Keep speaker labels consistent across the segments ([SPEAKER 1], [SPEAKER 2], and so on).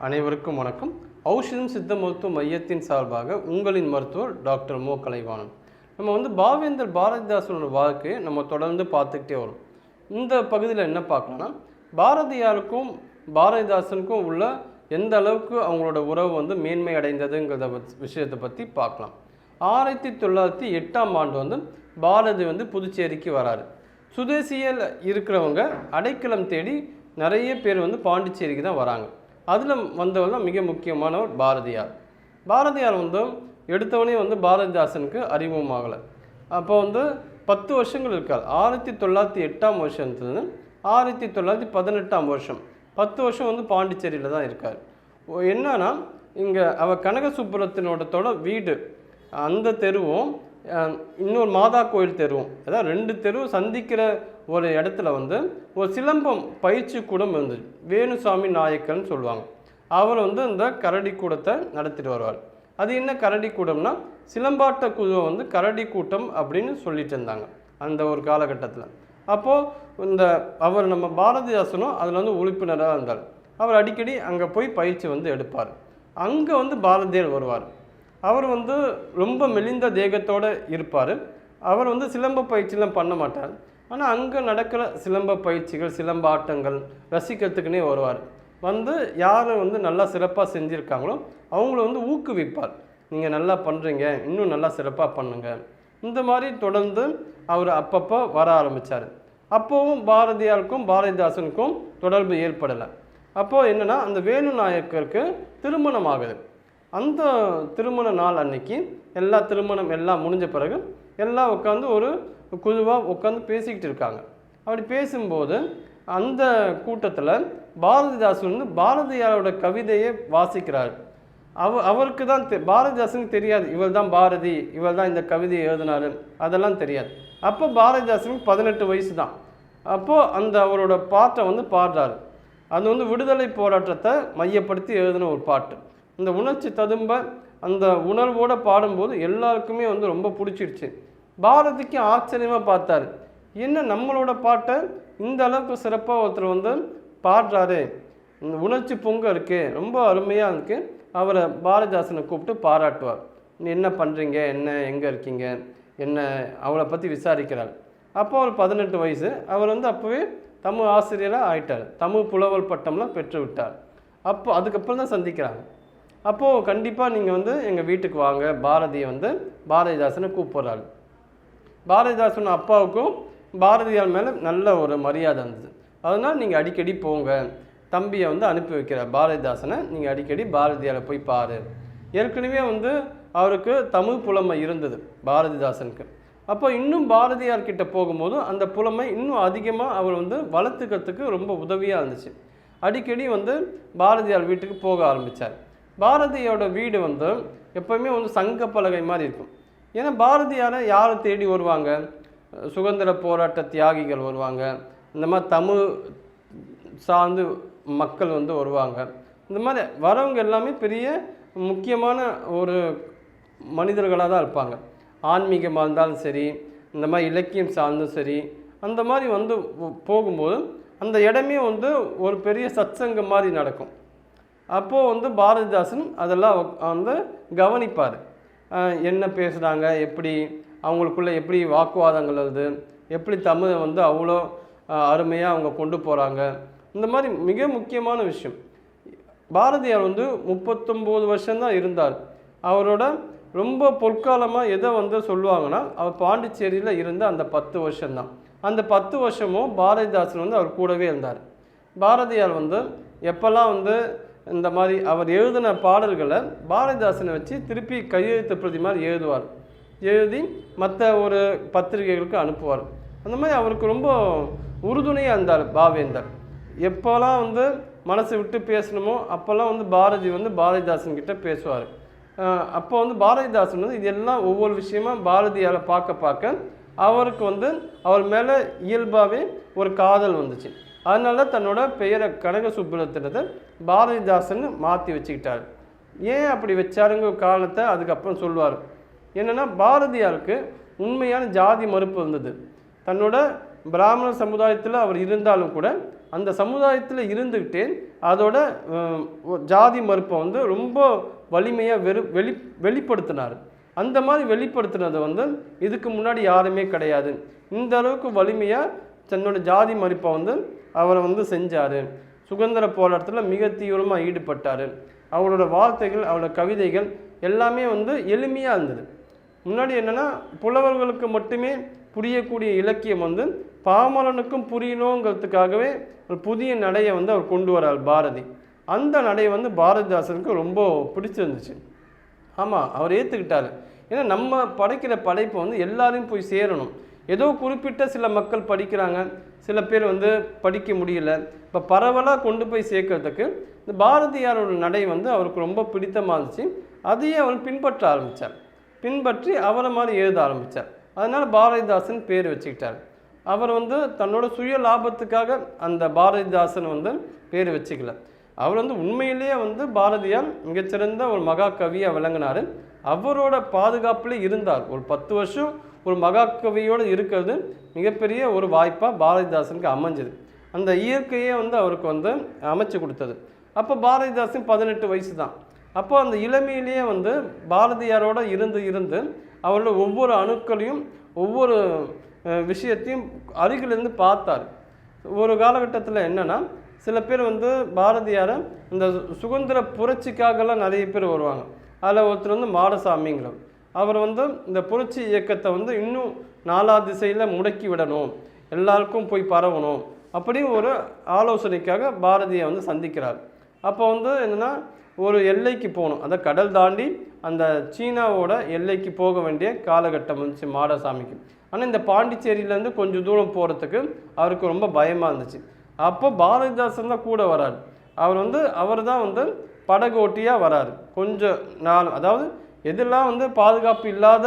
[SPEAKER 1] அனைவருக்கும் வணக்கம். ஔஷதம் சித்த மருத்துவ மையத்தின் சார்பாக உங்களின் மருத்துவர் டாக்டர் மோ. கலைவாணன். நம்ம வந்து பாவேந்தர் பாரதிதாசனோட வாழ்க்கையை நம்ம தொடர்ந்து பார்த்துக்கிட்டே வரும். இந்த பகுதியில் என்ன பார்க்கணும்னா பாரதியாருக்கும் பாரதிதாசனுக்கும் உள்ள எந்த அளவுக்கு அவங்களோட உறவு வந்து மேன்மை அடைந்ததுங்கிறத பத்- விஷயத்தை பற்றி பார்க்கலாம். ஆயிரத்தி தொள்ளாயிரத்தி எட்டாம் ஆண்டு வந்து பாரதி வந்து புதுச்சேரிக்கு வராரு. சுதேசியில் இருக்கிறவங்க அடைக்கலம் தேடி நிறைய பேர் வந்து பாண்டிச்சேரிக்கு தான் வராங்க. அதில் வந்தவர் தான் மிக முக்கியமானவர் பாரதியார். பாரதியார் வந்து எடுத்தவனே வந்து பாரதிதாசனுக்கு அறிமுகமாகலை. அப்போ வந்து பத்து வருஷங்கள் இருக்கார். ஆயிரத்தி தொள்ளாயிரத்தி எட்டாம் வருஷத்துலேருந்து ஆயிரத்தி தொள்ளாயிரத்தி பதினெட்டாம் வருஷம். பத்து வருஷம் வந்து பாண்டிச்சேரியில் தான் இருக்கார். என்னன்னா இங்கே அவ கனக சுப்புரத்தினோடத்தோட வீடு. அந்த தெருவும் இன்னொரு மாதா கோயில் தெருவும் அதாவது ரெண்டு தெருவும் சந்திக்கிற ஒரு இடத்துல வந்து ஒரு சிலம்பம் பயிற்சி கூடம் இருந்துச்சு. வேணுசாமி நாயக்கர்னு சொல்லுவாங்க. அவர் வந்து இந்த கரடி கூடத்தை நடத்திட்டு வருவார். அது என்ன கரடி கூட்டம்னா சிலம்பாட்ட குழுவை வந்து கரடி கூட்டம் அப்படின்னு சொல்லிட்டு இருந்தாங்க அந்த ஒரு காலகட்டத்தில். அப்போது இந்த அவர் நம்ம பாரதிதாசனும் அதில் வந்து உறுப்பினராக இருந்தார். அவர் அடிக்கடி அங்கே போய் பயிற்சி வந்து எடுப்பார். அங்கே வந்து பாரதியார் வருவார். அவர் வந்து ரொம்ப மெலிந்த தேகத்தோடு இருப்பார். அவர் வந்து சிலம்ப பயிற்சிலாம் பண்ண மாட்டார். ஆனால் அங்கே நடக்கிற சிலம்ப பயிற்சிகள் சிலம்ப ஆட்டங்கள் வருவார். வந்து யார் வந்து நல்லா சிறப்பாக செஞ்சுருக்காங்களோ அவங்கள வந்து ஊக்குவிப்பார். நீங்கள் நல்லா பண்ணுறீங்க இன்னும் நல்லா சிறப்பாக பண்ணுங்க. இந்த மாதிரி தொடர்ந்து அவர் அப்பப்போ வர ஆரம்பித்தார் அப்போவும் பாரதியாருக்கும் பாரதிதாசனுக்கும் தொடர்பு ஏற்படலை. அப்போது என்னென்னா அந்த வேணு நாயக்கருக்கு திருமணம் ஆகுது. அந்த திருமண நாள் அன்னைக்கு எல்லா திருமணம் எல்லாம் முடிஞ்ச பிறகு எல்லாம் உட்காந்து ஒரு குழுவாக உட்காந்து பேசிக்கிட்டு இருக்காங்க. அப்படி பேசும்போது அந்த கூட்டத்தில் பாரதிதாசன் வந்து பாரதியாரோட கவிதையை வாசிக்கிறார். அவ அவருக்கு தான் தெ பாரதிதாசனுக்கு தெரியாது இவள் தான் பாரதி இவள் தான் இந்த கவிதையை எழுதினாரு அதெல்லாம் தெரியாது. அப்போ பாரதிதாசனுக்கு பதினெட்டு வயசு தான். அப்போது அந்த அவரோட பாட்டை வந்து பாடுறாரு. அது வந்து விடுதலை போராட்டத்தை மையப்படுத்தி எழுதின ஒரு பாட்டு. இந்த உணர்ச்சி ததும்ப அந்த உணர்வோடு பாடும்போது எல்லாருக்குமே வந்து ரொம்ப பிடிச்சிருச்சு பாரதிக்கு ஆச்சரியமாக பார்த்தாரு. என்ன நம்மளோட பாட்டை இந்த அளவுக்கு சிறப்பாக ஒருத்தர் வந்து பாடுறாரு. இந்த உணர்ச்சி பொங்க இருக்குது ரொம்ப அருமையாக இருக்கு. அவரை பாரதிதாசனை கூப்பிட்டு பாராட்டுவார். நீ என்ன பண்ணுறீங்க என்ன எங்கே இருக்கீங்க? என்ன அவளை பற்றி விசாரிக்கிறார். அப்போ அவர் பதினெட்டு வயசு. அவர் வந்து அப்போவே தமிழ் ஆசிரியராக ஆயிட்டார். தமிழ் புலவல் பட்டம்லாம் பெற்று விட்டார் அப்போ அதுக்கப்புறம் தான் சந்திக்கிறாங்க. அப்போது கண்டிப்பாக நீங்கள் வந்து எங்கள் வீட்டுக்கு வாங்க. பாரதியை வந்து பாரதிதாசனை கூப்பிட்றாரு. பாரதிதாசன் அப்பாவுக்கும் பாரதியார் மேலே நல்ல ஒரு மரியாதை இருந்தது. அதனால் நீங்கள் அடிக்கடி போங்க. தம்பியை வந்து அனுப்பி வைக்கிறார் பாரதிதாசனை நீங்கள் அடிக்கடி பாரதியாரை போய் பாரு. ஏற்கனவே வந்து அவருக்கு தமிழ் புலமை இருந்தது பாரதிதாசனுக்கு. அப்போ இன்னும் பாரதியார் கிட்டே போகும்போது அந்த புலமை இன்னும் அதிகமாக அவர் வந்து வளர்த்துக்கிறதுக்கு ரொம்ப உதவியாக இருந்துச்சு. அடிக்கடி வந்து பாரதியார் வீட்டுக்கு போக ஆரம்பித்தார் பாரதியோட வீடு வந்து எப்போவுமே வந்து சங்க பலகை மாதிரி இருக்கும். ஏன்னா பாரதியாரை யாரை தேடி வருவாங்க? சுதந்திர போராட்ட தியாகிகள் வருவாங்க. இந்த மாதிரி தமிழ் சார்ந்து மக்கள் வந்து வருவாங்க. இந்த மாதிரி வரவங்க எல்லாமே பெரிய முக்கியமான ஒரு மனிதர்களாக தான் இருப்பாங்க. ஆன்மீகமாக இருந்தாலும் சரி இந்த மாதிரி இலக்கியம் சார்ந்தும் சரி அந்த மாதிரி வந்து போ- போகும்போது அந்த இடமே வந்து ஒரு பெரிய சத்சங்கம் மாதிரி நடக்கும். அப்போது வந்து பாரதிதாசன் அதெல்லாம் வந்து கவனிப்பார். என்ன பேசுகிறாங்க எப்படி அவங்களுக்குள்ள எப்படி வாக்குவாதங்கள் வருது எப்படி தமிழை வந்து அவ்வளோ அருமையாக அவங்க கொண்டு போகிறாங்க இந்த மாதிரி மிக முக்கியமான விஷயம். பாரதியார் வந்து முப்பத்தொம்போது வருஷம்தான் இருந்தார். அவரோட ரொம்ப பொற்காலமாக எதை வந்து சொல்லுவாங்கன்னா அவர் பாண்டிச்சேரியில் இருந்த அந்த பத்து வருஷம்தான். அந்த பத்து வருஷமும் பாரதிதாசன் வந்து அவர் கூடவே இருந்தார். பாரதியார் வந்து எப்போல்லாம் வந்து இந்த மாதிரி அவர் எழுதின பாடல்களை பாரதிதாசனை வச்சு திருப்பி கையெழுத்து பிரதி மாதிரி எழுதுவார். எழுதி மற்ற ஒரு பத்திரிகைகளுக்கு அனுப்புவார். அந்த மாதிரி அவருக்கு ரொம்ப உறுதுணையாக இருந்தார் பாவேந்தர். எப்போல்லாம் வந்து மனசு விட்டு பேசணுமோ அப்போல்லாம் வந்து பாரதி வந்து பாரதிதாசன் கிட்ட பேசுவார். அப்போ வந்து பாரதிதாசன் வந்து இதெல்லாம் ஒவ்வொரு விஷயமா பாரதியாரை பார்க்க பார்க்க அவருக்கு வந்து அவர் மேலே இயல்பாகவே ஒரு காதல் வந்துச்சு. அதனால தன்னோட பெயரை கனக சுப்புரத்தினத்தை பாரதிதாசன் மாற்றி வச்சுக்கிட்டார். ஏன் அப்படி வச்சாருங்கிற காரணத்தை அதுக்கப்புறம் சொல்லுவார் என்னென்னா பாரதியாருக்கு உண்மையான ஜாதி மறுப்பு இருந்தது. தன்னோட பிராமண சமுதாயத்தில் அவர் இருந்தாலும் கூட அந்த சமுதாயத்தில் இருந்துக்கிட்டே அதோட ஜாதி மறுப்பை வந்து ரொம்ப வலிமையாக வெறு வெளி வெளிப்படுத்தினார். அந்த மாதிரி வெளிப்படுத்தினது வந்து இதுக்கு முன்னாடி யாருமே கிடையாது. இந்த அளவுக்கு வலிமையாக தன்னோட ஜாதி மறுப்பை வந்து அவரை வந்து செஞ்சார். சுதந்திர போராட்டத்தில் மிக தீவிரமாக ஈடுபட்டார். அவரோட வார்த்தைகள் அவரோட கவிதைகள் எல்லாமே வந்து எளிமையாக இருந்தது. முன்னாடி என்னென்னா புலவர்களுக்கு மட்டுமே புரியக்கூடிய இலக்கியம் வந்து பாமரனுக்கும் புரியணுங்கிறதுக்காகவே ஒரு புதிய நடையை வந்து அவர் கொண்டு வரார் பாரதி. அந்த நடை வந்து பாரதிதாசனுக்கு ரொம்ப பிடிச்சிருந்துச்சு. ஆமாம் அவர் ஏற்றுக்கிட்டாரு ஏன்னா நம்ம படைக்கிற படைப்பு வந்து எல்லாரையும் போய் சேரணும். ஏதோ குறிப்பிட்ட சில மக்கள் படிக்கிறாங்க. சில பேர் வந்து படிக்க முடியல. இப்போ பரவலாக கொண்டு போய் சேர்க்கறதுக்கு இந்த பாரதியாரோட நடை வந்து அவருக்கு ரொம்ப பிடித்தமாக இருந்துச்சு. அதையே அவர் பின்பற்ற ஆரம்பித்தார் பின்பற்றி அவரை மாதிரி எழுத ஆரம்பித்தார் அதனால் பாரதிதாசன் பேர் வச்சுக்கிட்டார். அவர் வந்து தன்னோட சுய லாபத்துக்காக அந்த பாரதிதாசன் வந்து பேர் வச்சுக்கல. அவர் வந்து உண்மையிலேயே வந்து பாரதியார் மிகச்சிறந்த ஒரு மகா கவியாக விளங்கினார். அவரோட பாதுகாப்பில் இருந்தார். ஒரு பத்து வருஷம் ஒரு மகாகவியோடு இருக்கிறது மிகப்பெரிய ஒரு வாய்ப்பாக பாரதிதாசனுக்கு அமைஞ்சது. அந்த இயற்கையே வந்து அவருக்கு வந்து அமைச்சு கொடுத்தது. அப்போ பாரதிதாசன் பதினெட்டு வயசு தான். அப்போ அந்த இளமையிலேயே வந்து பாரதியாரோட இருந்து இருந்து அவரோட ஒவ்வொரு அணுக்களையும் ஒவ்வொரு விஷயத்தையும் அருகிலிருந்து பார்த்தார். ஒரு காலகட்டத்தில் என்னன்னா சில பேர் வந்து பாரதியாரை இந்த சுதந்திர புரட்சிக்காகலாம் நிறைய பேர் வருவாங்க. அதில் ஒருத்தர் வந்து மாடசாமிங்கிறவர். அவர் வந்து இந்த புரட்சி இயக்கத்தை வந்து இன்னும் நாலா திசையில் முடக்கி விடணும். எல்லாருக்கும் போய் பரவணும். அப்படி ஒரு ஆலோசனைக்காக பாரதியை வந்து சந்திக்கிறார். அப்போ வந்து என்னென்னா ஒரு எல்லைக்கு போகணும். அதை கடல் தாண்டி அந்த சீனாவோட எல்லைக்கு போக வேண்டிய காலகட்டம் வந்துச்சு மாடசாமிக்கு. ஆனால் இந்த பாண்டிச்சேரியிலேருந்து கொஞ்சம் தூரம் போகிறதுக்கு அவருக்கு ரொம்ப பயமாக இருந்துச்சு. அப்போ பாரதிதாசன் தான் கூட வரார். அவர் வந்து அவர் தான் வந்து படகோட்டியாக வராரு. கொஞ்சம் நாள் அதாவது எதெல்லாம் வந்து பாதுகாப்பு இல்லாத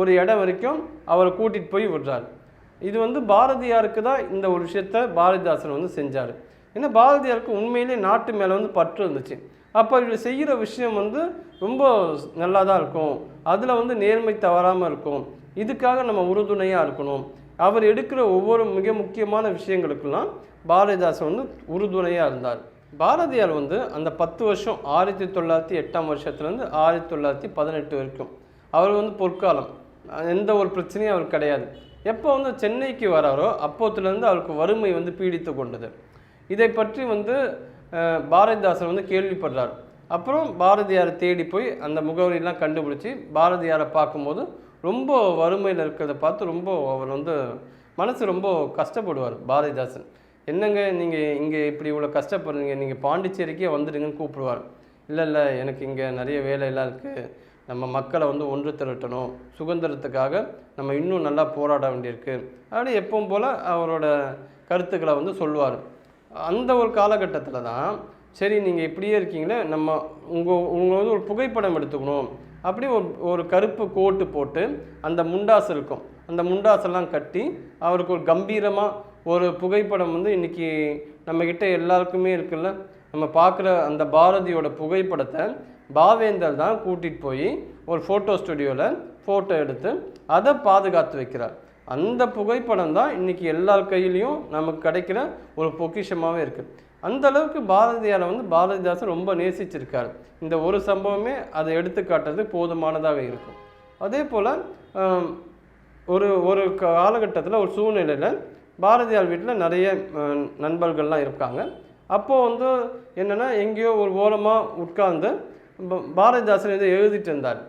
[SPEAKER 1] ஒரு இடம் வரைக்கும் அவரை கூட்டிகிட்டு போய் விடுறாரு. இது வந்து பாரதியாருக்கு தான் இந்த ஒரு விஷயத்த பாரதிதாசன் வந்து செஞ்சார். ஏன்னா பாரதியாருக்கு உண்மையிலே நாட்டு மேலே வந்து பற்று இருந்துச்சு. அப்போ இவர் செய்கிற விஷயம் வந்து ரொம்ப நல்லா தான் இருக்கும். அதில் வந்து நேர்மை தவறாமல் இருக்கும். இதுக்காக நம்ம உறுதுணையாக இருக்கணும். அவர் எடுக்கிற ஒவ்வொரு மிக முக்கியமான விஷயங்களுக்கெல்லாம் பாரதிதாசன் வந்து உறுதுணையாக இருந்தார். பாரதியார் வந்து அந்த பத்து வருஷம் ஆயிரத்தி தொள்ளாயிரத்தி எட்டாம் வருஷத்துலேருந்து ஆயிரத்தி தொள்ளாயிரத்தி பதினெட்டு வரைக்கும் அவர் வந்து பொற்காலம். எந்த ஒரு பிரச்சனையும் அவருக்கு கிடையாது. எப்போ வந்து சென்னைக்கு வராரோ அப்போத்துலேருந்து அவருக்கு வறுமை வந்து பீடித்து கொண்டது. இதை பற்றி வந்து பாரதிதாசன் வந்து கேள்விப்படுறார். அப்புறம் பாரதியாரை தேடி போய் அந்த முகவரியெல்லாம் கண்டுபிடிச்சி பாரதியாரை பார்க்கும்போது ரொம்ப வறுமையில் இருக்கிறத பார்த்து ரொம்ப அவர் வந்து மனசு ரொம்ப கஷ்டப்படுவார் பாரதிதாசன். என்னங்க நீங்கள் இங்கே இப்படி இவ்வளோ கஷ்டப்படுறீங்க? நீங்கள் பாண்டிச்சேரிக்கே வந்துடுங்கன்னு கூப்பிடுவார். இல்லை இல்லை எனக்கு இங்கே நிறைய வேலையெல்லாம் இருக்குது நம்ம மக்களை வந்து ஒன்று திரட்டணும். சுதந்திரத்துக்காக நம்ம இன்னும் நல்லா போராட வேண்டியிருக்கு. அப்படி எப்பவும் போல் அவரோட கருத்துக்களை வந்து சொல்லுவார். அந்த ஒரு காலகட்டத்தில் தான் சரி நீங்கள் இப்படியே இருக்கீங்களே நம்ம உங்கள் உங்களை வந்து ஒரு புகைப்படம் எடுத்துக்கணும். அப்படி ஒரு ஒரு கருப்பு கோட்டு போட்டு அந்த முண்டாசு இருக்கும். அந்த முண்டாசெல்லாம் கட்டி அவருக்கு ஒரு கம்பீரமாக ஒரு புகைப்படம் வந்து இன்றைக்கி நம்மக்கிட்ட எல்லாருக்குமே இருக்குல்ல. நம்ம பார்க்குற அந்த பாரதியோட புகைப்படத்தை பாவேந்தர் தான் கூட்டிகிட்டு போய் ஒரு ஃபோட்டோ ஸ்டுடியோவில் ஃபோட்டோ எடுத்து அதை பாதுகாத்து வைக்கிறார். அந்த புகைப்படம் தான் இன்றைக்கி எல்லார் கையிலையும் நமக்கு கிடைக்கிற ஒரு பொக்கிஷமாகவே இருக்குது அந்த அளவுக்கு பாரதியாரை வந்து பாரதிதாசன் ரொம்ப நேசிச்சிருக்கார். இந்த ஒரு சம்பவமே அதை எடுத்துக்காட்டுறது போதுமானதாக இருக்கும். அதே போல் ஒரு ஒரு காலகட்டத்தில் ஒரு சூழ்நிலையில் பாரதியார் வீட்டில் நிறைய நண்பர்கள்லாம் இருக்காங்க. அப்போது வந்து என்னென்னா எங்கேயோ ஒரு ஓரமாக உட்கார்ந்து பாரதிதாசன் ஏதோ எழுதிட்டு இருந்தார்.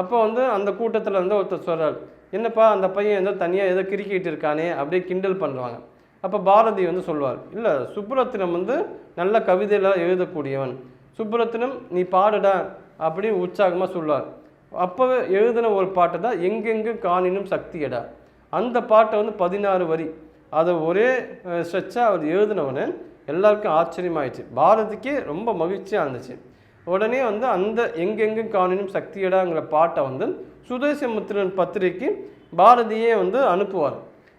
[SPEAKER 1] அப்போ வந்து அந்த கூட்டத்தில் வந்து ஒருத்தர் சொல்கிறார் என்னப்பா அந்த பையன் ஏதோ தனியாக ஏதோ கிரிக்கிட்டு இருக்கானே அப்படியே கிண்டல் பண்ணுவாங்க அப்போ பாரதி வந்து சொல்வார் இல்லை சுப்புரத்தினம் வந்து நல்ல கவிதையெல்லாம் எழுதக்கூடியவன். சுப்புரத்தினம் நீ பாடுடா அப்படின்னு உற்சாகமாக சொல்வார் அப்போவே எழுதின ஒரு பாட்டு தான் எங்கெங்கு காணினும் சக்தியடா. அந்த பாட்டை வந்து பதினாறு வரி அதை ஒரே ஸ்ட்ரெச்சாக அவர் எழுதினவனே எல்லாருக்கும் ஆச்சரியமாயிடுச்சு. பாரதிக்கே ரொம்ப மகிழ்ச்சியாக இருந்துச்சு. உடனே வந்து அந்த எங்கெங்கும் காணினும் சக்தியடாங்கிற பாட்டை வந்து சுதேசமுத்திரன் பத்திரிக்கை பாரதியே வந்து அனுப்புவார்.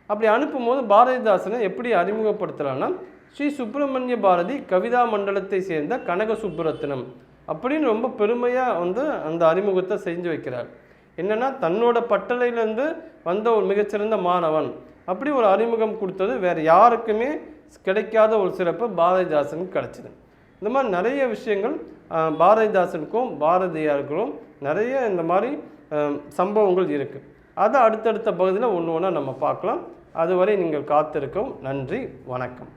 [SPEAKER 1] அப்படி அனுப்பும்போது பாரதிதாசனை எப்படி அறிமுகப்படுத்துகிறான்னா ஸ்ரீ சுப்பிரமணிய பாரதி கவிதா மண்டலத்தை சேர்ந்த கனக சுப்புரத்தினம் அப்படின்னு ரொம்ப பெருமையாக வந்து அந்த அறிமுகத்தை செஞ்சு வைக்கிறார். என்னென்னா தன்னோட பட்டளையிலேருந்து வந்த ஒரு மிகச்சிறந்த மாணவன். அப்படி ஒரு அறிமுகம் கொடுத்தது. வேறு யாருக்குமே கிடைக்காத ஒரு சிறப்பு பாரதிதாசனுக்கு கிடச்சிது. இந்த மாதிரி நிறைய விஷயங்கள் பாரதிதாசனுக்கும் பாரதியாருக்கும் நிறைய இந்த மாதிரி சம்பவங்கள் இருக்குது அதை அடுத்தடுத்த பகுதியில் ஒன்று ஒன்றா நம்ம பார்க்கலாம். அதுவரை நீங்கள் காத்திருக்கும் நன்றி வணக்கம்.